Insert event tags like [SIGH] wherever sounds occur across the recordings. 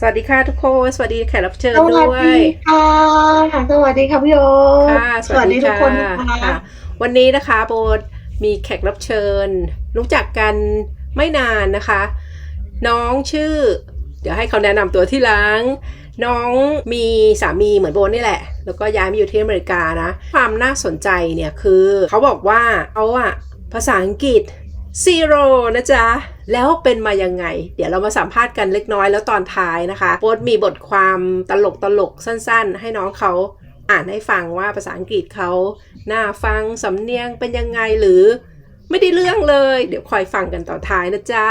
สวัสดีค่ะทุกคน สวัสดีแขกรับเชิญสวัสด้วยดีค่ะ สวัสดีค่ะพี่โยค่ะ สวัสดีทุกคนนะคะค่ะ วันนี้นะคะโบทมีแขกรับเชิญ รู้จักกันไม่นานนะคะ น้องชื่อ เดี๋ยวให้เขาแนะนำตัวที่หลัง น้องมีสามีเหมือนโบนนี่แหละ แล้วก็ย้ายมาอยู่ที่อเมริกานะ ความน่าสนใจเนี่ยคือ เขาบอกว่าเขาอะภาษาอังกฤษ ซีโร่นะจ๊ะ แล้วเป็นมายังไง เดี๋ยวเรามาสัมภาษณ์กันเล็กน้อยแล้วตอนท้ายนะคะโบทมีบทความตลกตลกๆสั้นๆ ให้น้องเขาอ่านให้ฟังว่าภาษาอังกฤษเขาน่าฟังสำเนียงเป็นยังไงหรือไม่ได้เรื่องเลย เดี๋ยวคอยฟังกันต่อนท้ายนะจ๊ะ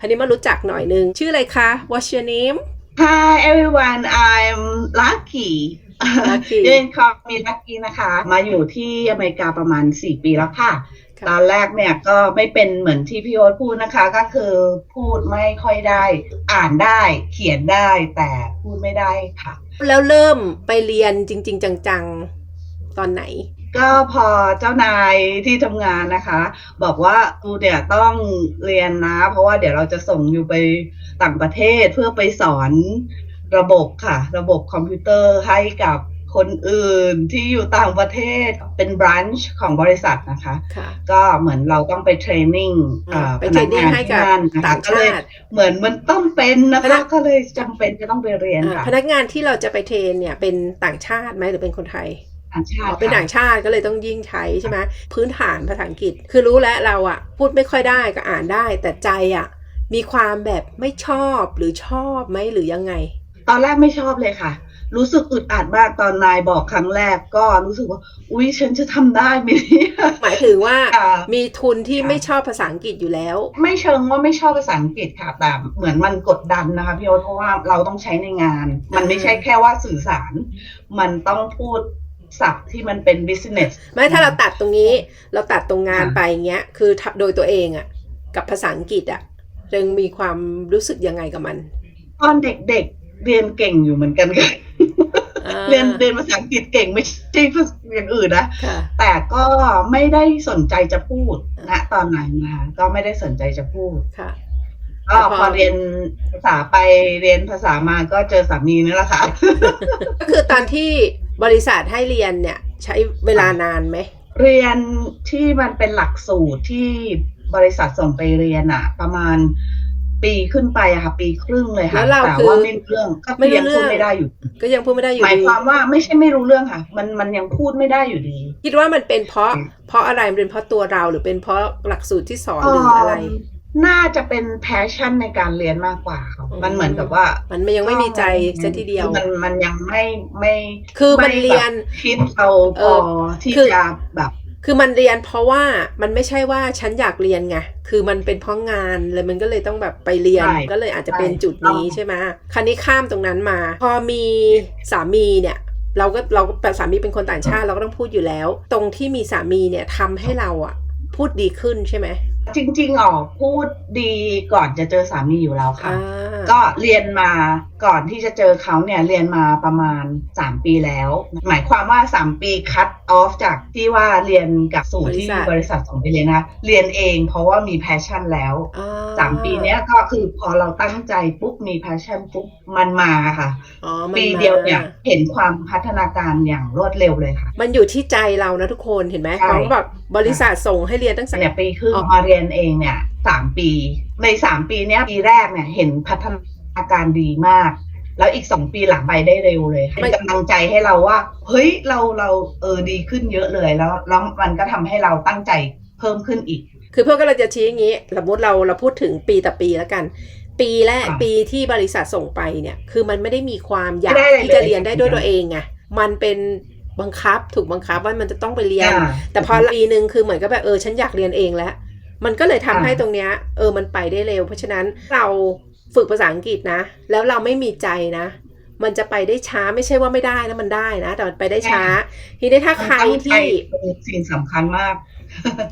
อันนี้มารู้จักหน่อยนึง ชื่ออะไรคะ What's your name Hi everyone I'm Lucky Lucky เรียนคอมี Lucky นะคะ มาอยู่ที่อเมริกาประมาณ 4 ปีแล้วค่ะค่ะ ตอนแรกเนี่ยก็ไม่เป็นเหมือนที่พี่โอ๊ตพูดนะคะ ก็คือพูดไม่ค่อยได้ อ่านได้ เขียนได้แต่พูดไม่ได้ค่ะ แล้วเริ่มไปเรียนจริง ๆ จังๆ ตอนไหน ก็พอเจ้านายที่ทำงานนะคะ บอกว่าตูเนี่ยต้องเรียนนะ เพราะว่าเดี๋ยวเราจะส่งอยู่ไปต่างประเทศเพื่อไปสอนระบบค่ะ ระบบคอมพิวเตอร์ให้กับ คนอื่นที่อยู่ต่างประเทศเป็นบรันช์ของบริษัทนะคะค่ะก็เหมือนเราต้องไปเทรนนิ่งอ่าอ่าไปพเทรนันกนิ่งงานให้ที่กับนั่นนะคะต่างก็เลยชาติเหมือนมันต้องเป็นนะพนัคะกก็เลยจำเป็นจะต้องไปเรียนอ่าค่ะพนักงานที่เราจะไปเทรนเนี่ยเป็นต่างชาติไหมหรือเป็นคนไทยต่างชาอ๋ติอเป็นค่ะต่างชาติก็เลยต้องยิ่งใช้ใช่ไหมพื้นฐานภาษาอังกฤษ คือรู้แล้วเราอะพูดไม่ค่อยได้ก็อ่านได้ แต่ใจอะมีความแบบไม่ชอบหรือชอบไหมหรือยังไง ตอนแรกไม่ชอบเลยค่ะ รู้สึกอึดอัดมากตอนนายบอกครั้งแรกก็รู้สึกว่า อุ๊ย ฉันจะทำได้ไหมเนี่ยหมายถึงว่าค่ะมีทุนที่ค่ะไม่ชอบภาษาอังกฤษอยู่แล้ว ไม่เชิงว่าไม่ชอบภาษาอังกฤษค่ะแต่เหมือนมันกดดันนะคะพี่โอ๊ตเพราะว่าเราต้องใช้ในงาน มันไม่ใช่แค่ว่าสื่อสาร มันต้องพูดศัพท์ที่มันเป็น business ไม่ถ้าเราตัดตรงนี้ เราตัดตรงงานค่ะไปเงี้ยคือทับโดยตัวเองอะกับภาษาอังกฤษอะยังมีความรู้สึกยังไงกับมัน ตอนเด็กๆเรียนเก่งอยู่เหมือนกันค่ะอ่า เรียนเรียนภาษาอังกฤษเก่งไม่ใช่ภาษาอย่างอื่นนะค่ะแต่ก็ไม่ได้สนใจจะพูดณตอนนั้นนะคะก็ไม่ได้สนใจจะพูดค่ะก็แต่พอพอเรียนภาษาไปเรียนภาษามาก็เจอสามีนี่แหละค่ะก็คือตอนที่บริษัทให้เรียนเนี่ยใช้เวลานานไหม เรียนที่มันเป็นหลักสูตรที่บริษัทส่งไปเรียนอะประมาณ ปีขึ้นไปอะค่ะ ปีครึ่งเลยค่ะแล้วเราแต่คือว่าไม่รู้เรื่องก็ไม่รู้ยังเรื่พูอดงไม่ได้อยู่ก็ยังพูดไม่ได้อยู่หมายดี ความว่าไม่ใช่ไม่รู้เรื่องค่ะ มันมันยังพูดไม่ได้อยู่ดี คิดว่ามันเป็นเพราะ อืม เพราะอะไรมันเป็นเพราะตัวเราหรือเป็นเพราะหลักสูตรที่สอนหรืออะไรน่าจะเป็น passion ในการเรียนมากกว่าค่ะอืม มันเหมือนกับว่ามันยังไม่มีใจเสียทีเดียว มันมันยังไม่ไม่คือมันเรียนไแบบคิดเราพเอออที่คือ จะแบบ คือมันเรียนเพราะว่ามันไม่ใช่ว่าฉันอยากเรียนไง คือมันเป็นเพราะงานเลยมันก็เลยต้องแบบไปเรียนใช่ก็เลยอาจจะเป็นจุดนี้ใช่ใช่ไหมคันนี้ข้ามตรงนั้นมา พอมีสามีเนี่ยเราก็เราแต่สามีเป็นคนต่างชาติเราก็ต้องพูดอยู่แล้ว ตรงที่มีสามีเนี่ยทำให้เราอะพูดดีขึ้นใช่ไหม จริงๆอ๋อพูดดีก่อนจะเจอสามีอยู่แล้วค่ะอ่าก็เรียนมาก่อนที่จะเจอเขาเนี่ยเรียนมาประมาณ 3 ปีแล้ว หมายความว่า 3 ปีคัตออฟจากที่ว่าเรียนกับสูตรที่บริษัทส่งไปเรียนนะคะเรียนเองเพราะว่ามีแพชชั่นแล้วอ่สามปีเนี้ยก็คือพอเราตั้งใจปุ๊บมีแพชชั่นปุ๊บมันมาค่ะอ๋อมันปีมาเดียวเนี่ยเห็นความพัฒนาการอย่างรวดเร็วเลยค่ะ มันอยู่ที่ใจเรานะทุกคนเห็นไหมใช่น้องแบบบริษัทส่งให้เรียนตั้งแต่เนี่ยปีครึ่งอ๋อมาเรียนเองเนี่ยสามปี ในสามปีเนี้ยปีแรกเนี่ยเห็นพัฒนาการดีมาก แล้วอีกสองปีหลังไปได้เร็วเลยค่ะเป็นกำลังใจให้เราว่า เฮ้ยเราเราเออดีขึ้นเยอะเลยแล้วแล้วมันก็ทำให้เราตั้งใจเพิ่มขึ้นอีก คือเพื่อนก็เราจะชี้อย่างนี้สมมติเราเราพูดถึงปีต่อปีแล้วกัน ปีแรกค่ะปีที่บริษัทส่งไปเนี่ย คือมันไม่ได้มีความอยากไม่ได้อะไรที่จะเลยเรียนได้ด้วยตัวเองไงมันเป็นบังคับถูกบังคับว่ามันจะต้องไปเรียนอ่าแต่พอปีหนึ่งคือเหมือนกับแบบเออฉันอยากเรียนเองแล้ว มันก็เลยทำอ่าให้ตรงเนี้ยเออมันไปได้เร็ว เพราะฉะนั้นเราฝึกภาษาอังกฤษนะ แล้วเราไม่มีใจนะ มันจะไปได้ช้าไม่ใช่ว่าไม่ได้นะมันได้นะ แต่มันไปได้ช้า ทีนี้ถ้าใครตั้งใจที่เป็นสิ่งสำคัญมาก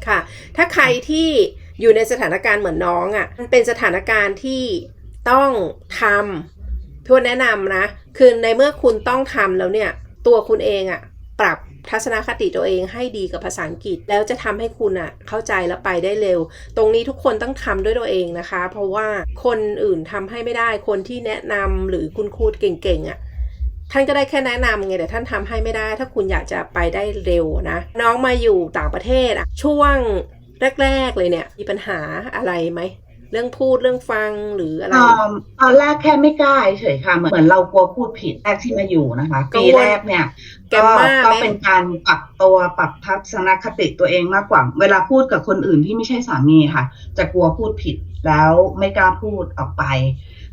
ค่ะ ถ้าใครที่อยู่ในสถานการณ์เหมือนน้องอะ่ะ มันเป็นสถานการณ์ที่ต้องทำพี่ว่าแนะนำนะ คือในเมื่อคุณต้องทำแล้วเนี่ย ตัวคุณเองอะ่ะ ปรับ ทัศนคติตัวเองให้ดีกับภาษาอังกฤษ แล้วจะทำให้คุณอะเข้าใจและไปได้เร็ว ตรงนี้ทุกคนต้องทำด้วยตัวเองนะคะ เพราะว่าคนอื่นทำให้ไม่ได้คนที่แนะนำหรือคุณครูเก่งๆอะท่านก็ได้แค่แนะนำไงแต่ท่านทำให้ไม่ได้ ถ้าคุณอยากจะไปได้เร็วนะน้องมาอยู่ต่างประเทศอะช่วงแรก ๆ เลยเนี่ยมีปัญหาอะไรไหม เรื่องพูดเรื่องฟังหรืออะไรเอิ่มตอนแรกแค่ไม่กล้าเฉยๆค่ะเหมือนเรากลัวพูดผิดแรกที่มาอยู่นะคะกังปีวลแรกเนี่ยแกก็มมาไหมก็เป็นการปรับตัวปรับทัศนคติตัวเองมากกว่า เวลาพูดกับคนอื่นที่ไม่ใช่สามีค่ะ จะกลัวพูดผิดแล้วไม่กล้าพูดออกไป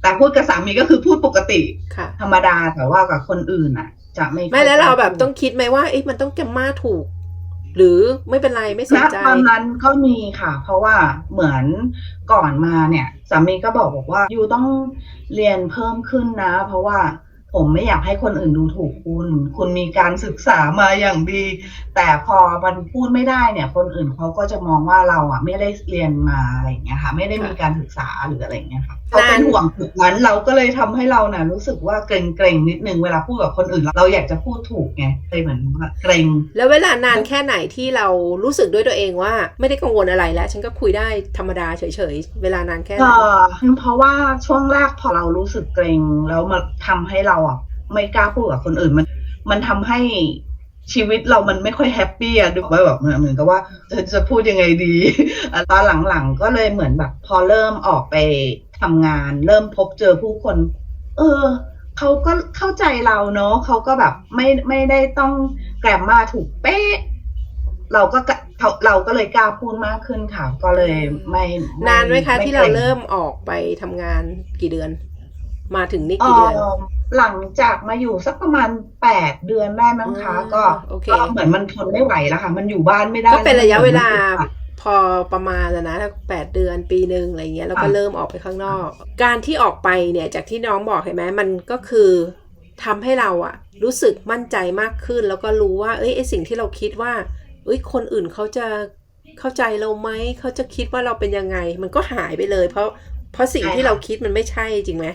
แต่พูดกับสามีก็คือพูดปกติค่ะธรรมดาแต่ว่ากับคนอื่นอะ จะไม่ไม่แล้วค่ยกเราแบบพูดต้องคิดไหมว่าเอ๊ะมันต้องแกมมาถูก หรือไม่เป็นไรไม่สนณใจตอนนั้นก็มีค่ะ เพราะว่าเหมือนก่อนมาเนี่ยสามีก็บอกบอกว่ายูต้องเรียนเพิ่มขึ้นนะ เพราะว่า ผมไม่อยากให้คนอื่นดูถูกคุณ คุณมีการศึกษามาอย่างดี แต่พอมันพูดไม่ได้เนี่ย คนอื่นเขาก็จะมองว่าเราอะ ไม่ได้เรียนมาอะไรอย่างเงี้ยค่ะ ไม่ได้มีการศึกษาหรืออะไรอย่างเงี้ยค่ะเขาเป็นห่วงจุดนั้นเราก็เลยทำให้เราเนี่ยรู้สึกว่าเกรงๆนิดนึงเวลาพูดกับคนอื่น เราอยากจะพูดถูกไงเลยเหมือนว่าเกรง แล้วเวลานานแค่ไหนที่เรารู้สึกด้วยตัวเองว่า ไม่ได้กังวลอะไรแล้ว ฉันก็คุยได้ธรรมดาเฉยๆเวลานานแค่ไหนก็เพราะว่าช่วงแรกพอเรารู้สึกเกรงแล้วมาทำให้เราอะ ไม่กล้าพูดกับคนอื่นมัน มันทำให้ชีวิตเรามันไม่ค่อยแฮปปี้อะดูว่าแบบเหมือนเหมือนกับว่าจะจะพูดยังไงดีอะตอนหลังๆก็เลยเหมือนแบบ พอเริ่มออกไปทำงาน เริ่มพบเจอผู้คน เออเขาก็เข้าใจเราเนาะเขาก็แบบไม่ไม่ได้ต้องแกรมมาถูกเป๊ะเราก็กะเราเราก็เลยกล้าพูดมากขึ้นค่ะ ก็เลยไม่ม่นานไหมคะไม่ที่เรากงเริ่มออกไปทำงานกี่เดือน มาถึงนี่เอ่กี่เดือนอ หลังจากมาอยู่สักประมาณแปดเดือนได้มั้งคะอืมก็โอเคก็เหมือนมันทนไม่ไหวแล้วค่ะ มันอยู่บ้านไม่ได้ ก็เป็นระยะเวลาค่ะพอประมาณแล้วนะแปดเดือนปีหนึ่งอะไรเงี้ยแล้วก็ค่ะเริ่มออกไปข้างนอก การที่ออกไปเนี่ยจากที่น้องบอกเห็นไหมมันก็คือทำให้เราอะรู้สึกมั่นใจมากขึ้น แล้วก็รู้ว่าเอ้ยไอสิ่งที่เราคิดว่าเอ้ยคนอื่นเขาจะเข้าใจเราไหมเขาจะคิดว่าเราเป็นยังไง มันก็หายไปเลย เพราะเพราะสิ่งที่เราคิดมันไม่ใช่จริงไหม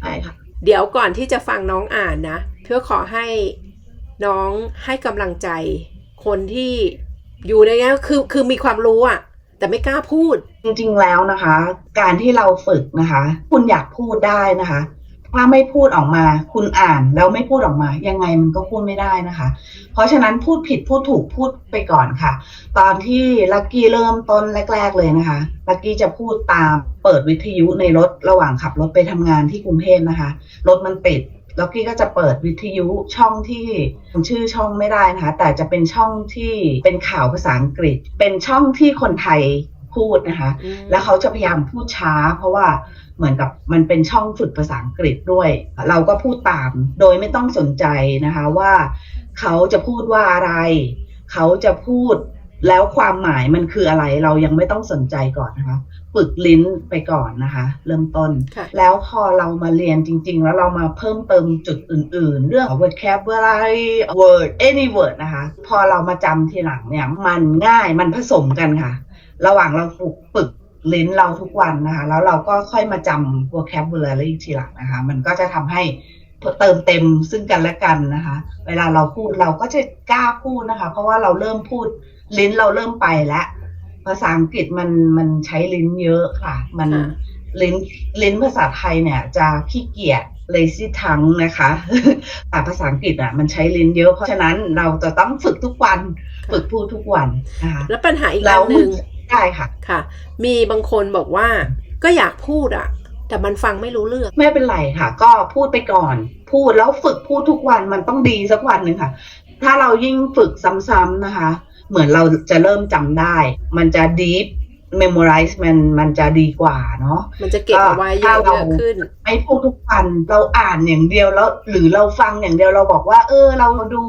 ใช่ค่ะ เดี๋ยวก่อนที่จะฟังน้องอ่านนะ เพื่อขอให้น้องให้กำลังใจ คนที่อยู่ในนี้คือคือมีความรู้อะแต่ไม่กล้าพูด จริงๆแล้วนะคะ การที่เราฝึกนะคะ คุณอยากพูดได้นะคะ ถ้าไม่พูดออกมา คุณอ่านแล้วไม่พูดออกมา ยังไงมันก็พูดไม่ได้นะคะ เพราะฉะนั้นพูดผิดพูดถูกพูดไปก่อนค่ะ ตอนที่ลักกี้เริ่มต้นแรก ๆ เลยนะคะลักกี้จะพูดตามเปิดวิทยุในรถระหว่างขับรถไปทำงานที่กรุงเทพนะคะ รถมันติดลักกี้ก็จะเปิดวิทยุช่องที่ชื่อช่องไม่ได้นะคะ แต่จะเป็นช่องที่เป็นข่าวภาษาอังกฤษ เป็นช่องที่คนไทย พูดนะคะ แล้วเขาจะพยายามพูดช้า เพราะว่าเหมือนกับมันเป็นช่องฝึกภาษาอังกฤษด้วย เราก็พูดตาม โดยไม่ต้องสนใจนะคะว่าเขาจะพูดว่าอะไร เขาจะพูดแล้วความหมายมันคืออะไร เรายังไม่ต้องสนใจก่อนนะคะ ฝึกลิ้นไปก่อนนะคะ เริ่มต้นค่ะแล้วพอเรามาเรียนจริง ๆ แล้วเรามาเพิ่มเติมจุดอื่น ๆ เรื่อง vocabulary word any word นะคะ พอเรามาจำทีหลังเนี่ย มันง่ายมันผสมกันค่ะ ระหว่างเราฝึกฝึกลิ้นเราทุกวันนะคะ แล้วเราก็ค่อยมาจำ vocabulary ทีหลังนะคะ มันก็จะทำให้เติมเต็มซึ่งกันและกันนะคะ เวลาเราพูดเราก็จะกล้าพูดนะคะ เพราะว่าเราเริ่มพูดลิ้นเราเริ่มไปแล้วภาษาอังกฤษมันมันใช้ลิ้นเยอะค่ะ มันค่ะลิ้นลิ้นภาษาไทยเนี่ยจะขี้เกียจ lazy tongue นะคะแต่ภาษาอังกฤษอะมันใช้ลิ้นเยอะ เพราะฉะนั้นเราจะต้องฝึกทุกวัน ฝึกพูดทุกวันนะคะแล้วปัญหาอีกแล้อัวนหนึ่ง ได้ค่ะ ค่ะ มีบางคนบอกว่าก็อยากพูดอะแต่มันฟังไม่รู้เรื่อง ไม่เป็นไรค่ะ ก็พูดไปก่อน พูดแล้วฝึกพูดทุกวันมันต้องดีสักวันหนึ่งค่ะ ถ้าเรายิ่งฝึกซ้ำๆนะคะ เหมือนเราจะเริ่มจำได้ มันจะ deep memorize มันมันจะดีกว่าเนาะมันจะเก็บเอาไว้เยถ้าอะเราๆขึ้นไม่พูดทุกวันเราอ่านอย่างเดียวแล้ว หรือเราฟังอย่างเดียวเราบอกว่า เออ เราดู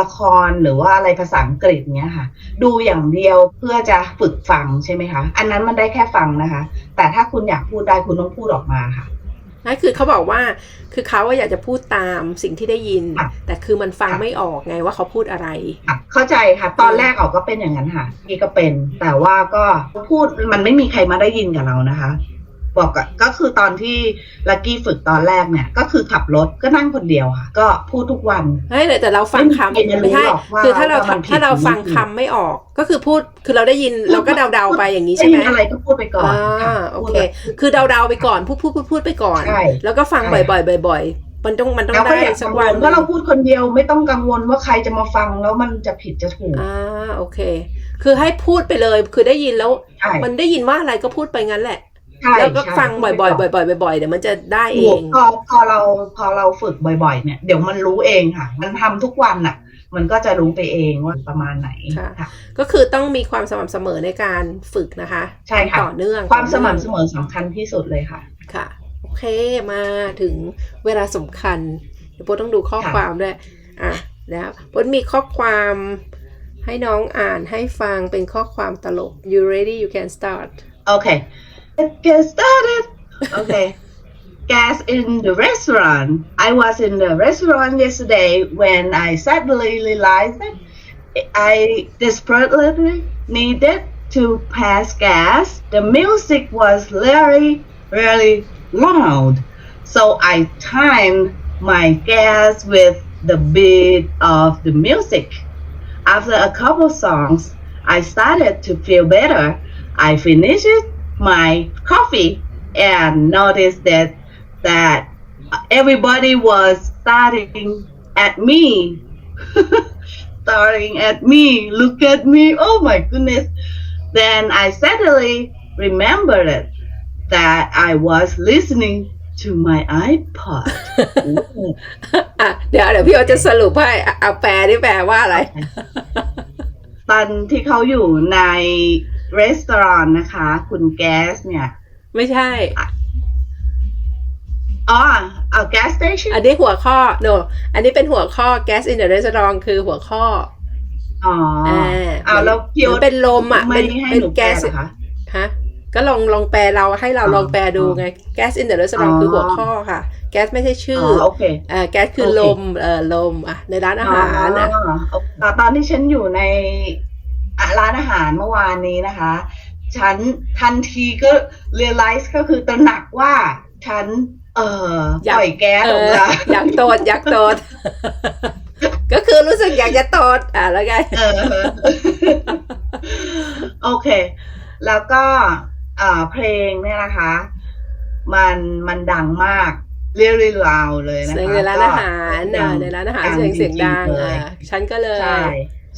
ละครหรือว่าอะไรภาษาอังกฤษเนี้ยค่ะ ดูอย่างเดียวเพื่อจะฝึกฟังใช่ไหมคะ อันนั้นมันได้แค่ฟังนะคะ แต่ถ้าคุณอยากพูดได้คุณต้องพูดออกมาค่ะนั่นคือเขาบอกว่าคือเขาอะอยากจะพูดตามสิ่งที่ได้ยินค่ะแต่คือมันฟังค่ะไม่ออกไงว่าเขาพูดอะไรค่ะเข้าใจค่ะ ตอนแรกออกก็เป็นอย่างนั้นค่ะพี่ก็เป็น แต่ว่าก็พูดมันไม่มีใครมาได้ยินกับเรานะคะ บอกอะก็คือตอนที่ลักกี้ฝึกตอนแรกเนี่ย ก็คือขับรถก็นั่งคนเดียวค่ะ ก็พูดทุกวันเฮ้ยแต่เราฟังคำไม่มีใครจะรู้ไม่ใช่หรอกว่าคือถ้าเราว่ามันผิดถ้าเราฟังหรือไม่ผิดคำไม่ออก ก็คือพูดคือเราได้ยินเราก็เดาๆไปอย่างนี้ได้ใช่ไหยิมนอะไรก็พูดไปก่อนอ่าค่ะโอพูดเคแบบคือเดาๆไปก่อนพูดพูดพูดพูดไปก่อนใช่แล้วก็ฟังใช่บ่อยๆบ่อยๆมันต้องมันต้องแล้วก็ได้อย่าสักักงววันลว่าเราพูดคนเดียวไม่ต้องกังวลว่าใครจะมาฟังแล้วมันจะผิดจะถูกอ่าโอเค คือให้พูดไปเลยคือได้ยินแล้วใช่มันได้ยินว่าอะไรก็พูดไปงั้นแหละใช่ แล้วก็ใช่ฟังบ่อยๆพูดไปบ่อยๆบ่อยๆเดี๋ยวมันจะได้เอถูกงพอพอเราพอเราฝึกบ่อย ๆ เนี่ย เดี๋ยวมันรู้เองค่ะ มันทำทุกวันน่ะ มันก็จะรู้ไปเองว่าประมาณไหนค่ะค่ะก็คือต้องมีความสม่ำเสมอในการฝึกนะคะ ใช่ค่ะต่อเนื่องความสต่อม่ำนื่เสองมอสำคัญที่สุดเลยค่ะ ค่ะโอเคมาถึงเวลาสำคัญเดี๋ยวโบทต้องดูข้อค่ะความด้วยอะแล้วโบทมีข้อความให้น้องอ่านให้ฟังเป็นข้อความตลก you ready you can start Okay. Let's get started. Okay. [LAUGHS] Gas in the restaurant. I was in the restaurant yesterday when I suddenly realized that I desperately needed to pass gas. The music was very, very loud. So I timed my gas with the beat of the music. After a couple songs, I started to feel better. I finished my coffee and noticed that that everybody was staring at me. [LAUGHS] staring at me, look at me. Oh my goodness. Then I suddenly remembered that I was listening to my iPod. [LAUGHS] Ooh. อ่ะเดี๋ยวเดี๋ยวพี่โอตจะสรุปให้อ่ะเอาแปลที่แปลว่าอะไร ตอนที่เขาอยู่ใน [LAUGHS] รีสอร์ทนะคะ คุณแก๊สเนี่ย ไม่ใช่ อ๋อเอา gas station อันนี้หัวข้อ no อันนี้เป็นหัวข้อ gas in the restaurant คือหัวข้อ อ๋ออ่าเอาแล้วพี่เหมืโอ๊อนตเป็นลมอะไม่เป็นให้เป็นหนูแปลแก๊สเหรอคะฮะก็ลองลองแปลเราให้เราอ๋อลองแปลดูไง gas in the restaurant อ๋อคือหัวข้อค่ะ แก๊สไม่ใช่ชื่อ๋ออโอเคอ่าแก๊สคือโอเคลมเอ่อลมอะในร้านอาหารอะอ๋อตอนที่ฉันอยู่ในอะ ร้านอาหารเมื่อวานนี้นะคะ ฉันทันทีก็ realize ก็คือตระหนักว่าฉัน เอ่ออยากปล่อยแก๊สเอออกอมาอยากโตดอยากโตดก็คือรู้สึกอยากจะโตดอะแล้วไงเออโอเค แล้วก็อ่าเพลงเนี่ยนะคะ มันมันดังมากเรียกๆลาวเลยนะคะเสียงในร้านอาหารก็อะในร้านอาหารดังเสียงเสียงดังจริๆเลยอะฉันก็เลยใช่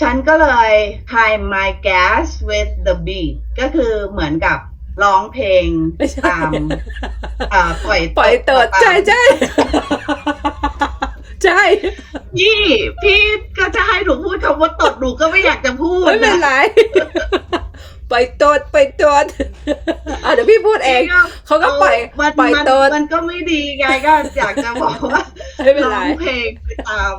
ฉันก็เลย time my gas with the beat ก็คือเหมือนกับร้องเพลงไม่ใช่ตามอ่าปล่อยปล่อยโตดตามใช่ใช่ใช่พี่พี่ก็จะให้หนูพูดคำว่าตดหนูก็ไม่อยากจะพูดไม่เป็นนะไร ปล่อยโตดปล่อยโตดอะเดี๋ยวพี่พูดเองเขาก็ปล่อยมันปล่อยมันโตดมันก็ไม่ดีไงก็อยากจะบอกว่าไม่เป็นร้ไรองเพลงไปตาม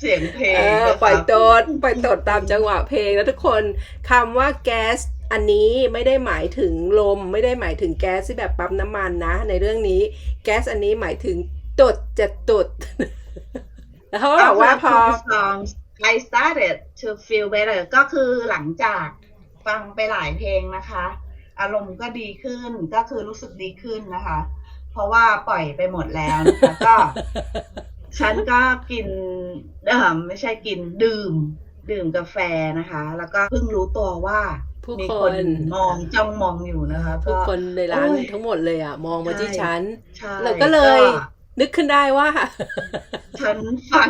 เสียงเพลเองอนะคะปล่อยโตดปล่อยโตดตามจังหวะเพลงแล้วทุกคนคำว่าแก๊สอันนี้ไม่ได้หมายถึงลม ไม่ได้หมายถึงแก๊สที่แบบปั๊มน้ำมันนะ ในเรื่องนี้ แก๊สอันนี้หมายถึงตดจะตดแล้วเขาก็บอกว่าพอ After two songs I started to feel better ก็คือหลังจาก ฟังไปหลายเพลงนะคะ อารมณ์ก็ดีขึ้นก็คือรู้สึกดีขึ้นนะคะ เพราะว่าปล่อยไปหมดแล้วนะคะก็ ฉันก็กินเออไม่ใช่กินดื่ม ดื่มกาแฟนะคะ แล้วก็เพิ่งรู้ตัวว่าผู้มีคคนนมองจ้องมองอยู่นะคะทุกก็คนในร้านโอ้ยทั้งหมดเลยอะ มองมาที่ใช่ฉันใช่เราก็เลย นึกขึ้นได้ว่า ฉันฟัง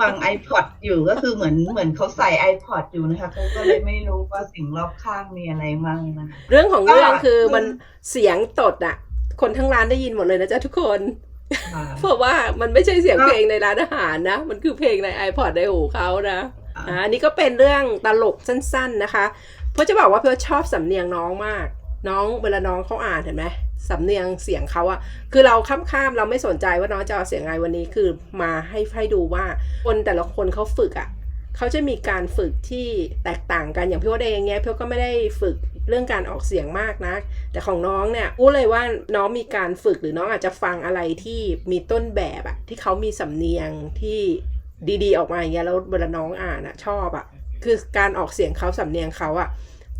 ฟัง iPod อยู่ก็คือเหมือนเหมือนเขาใส่ iPod อยู่นะคะเขาก็เลยไม่รู้ว่าสิ่งรอบข้างมีอะไรมั่งนะคะเรื่องของเรื่องก็คือคือมันเสียงตดอะคนทั้งร้านได้ยินหมดเลยนะจ๊ะทุกคนค่ะเพราะว่ามันไม่ใช่เสียงก็เพลงในร้านอาหารนะ มันคือเพลงใน iPod ในหูเขานะอ่าอ่าอันนี้ก็เป็นเรื่องตลกสั้น ๆนะคะ เพราะจะบอกว่าเพื่อชอบสำเนียงน้องมาก น้องเวลาน้องเขาอ่านเห็นไหม สำเนียงเสียงเขาอะคือเราข้ามๆเราไม่สนใจว่าน้องจะเอาเสียงไงวันนี้คือมาให้ให้ดูว่าคนแต่ละคนเขาฝึกอะเขาจะมีการฝึกที่แตกต่างกันอย่างพี่ว่าเองเนี้ยพี่ก็ไม่ได้ฝึกเรื่องการออกเสียงมากนะแต่ของน้องเนี่ยรู้เลยว่าน้องมีการฝึกหรือน้องอาจจะฟังอะไรที่มีต้นแบบอะที่เขามีสำเนียงที่ดีๆ ออกมาอย่างเงี้ยแล้วเวลาน้องอ่านอะชอบอะคือการออกเสียงเขาสำเนียงเขาอะ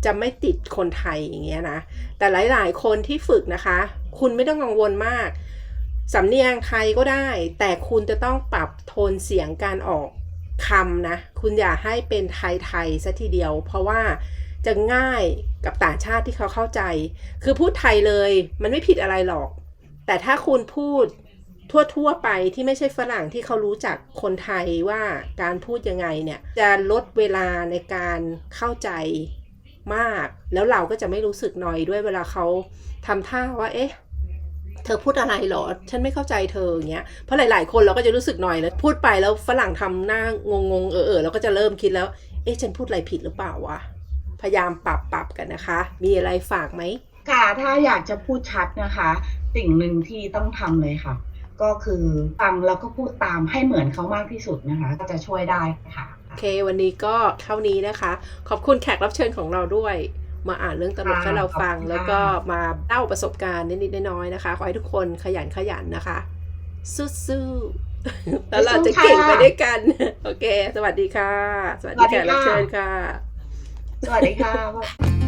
จะไม่ติดคนไทยอย่างเงี้ยนะ แต่หลาย ๆ คนที่ฝึกนะคะ คุณไม่ต้องกังวลมาก สำเนียงไทยก็ได้ แต่คุณจะต้องปรับโทนเสียงการออกคำนะ คุณอย่าให้เป็นไทยๆซะทีเดียว เพราะว่าจะง่ายกับต่างชาติที่เขาเข้าใจ คือพูดไทยเลยมันไม่ผิดอะไรหรอก แต่ถ้าคุณพูดทั่วๆไปที่ไม่ใช่ฝรั่งที่เขารู้จักคนไทยว่าการพูดยังไงเนี่ย จะลดเวลาในการเข้าใจ มาก แล้วเราก็จะไม่รู้สึกนอยด้วยเวลาเขาทำท่าว่าเอ๊ะเธอพูดอะไรเหรอ ฉันไม่เข้าใจเธออย่างเงี้ย เพราะหลาย ๆ คนเราก็จะรู้สึกหน่อยแล้วพูดไปแล้วฝรั่งทำหน้างงงๆเออเออเราก็จะเริ่มคิดแล้ว เอ๊ะ ฉันพูดอะไรผิดหรือเปล่าวะ พยายามปรับปรับกันนะคะ มีอะไรฝากไหม ค่ะ ถ้าอยากจะพูดชัดนะคะ สิ่งหนึ่งที่ต้องทำเลยค่ะ ก็คือฟังแล้วก็พูดตามให้เหมือนเขามากที่สุดนะคะ ก็จะช่วยได้ค่ะ เค วันนี้ก็เท่านี้นะคะ ขอบคุณแขกรับเชิญของเราด้วย มาอ่านเรื่องตลกให้เราฟังขอบคุณค่ะแล้วก็มาเล่าประสบการณ์นิดๆน้อยๆนะคะ ขอให้ทุกคนขยันขยันนะคะ สู้ๆแล้วเราจะเก่งไปด้วยกัน โอเค สวัสดีค่ะ สวัสดีแขกรับเชิญค่ะ สวัสดีค่ะ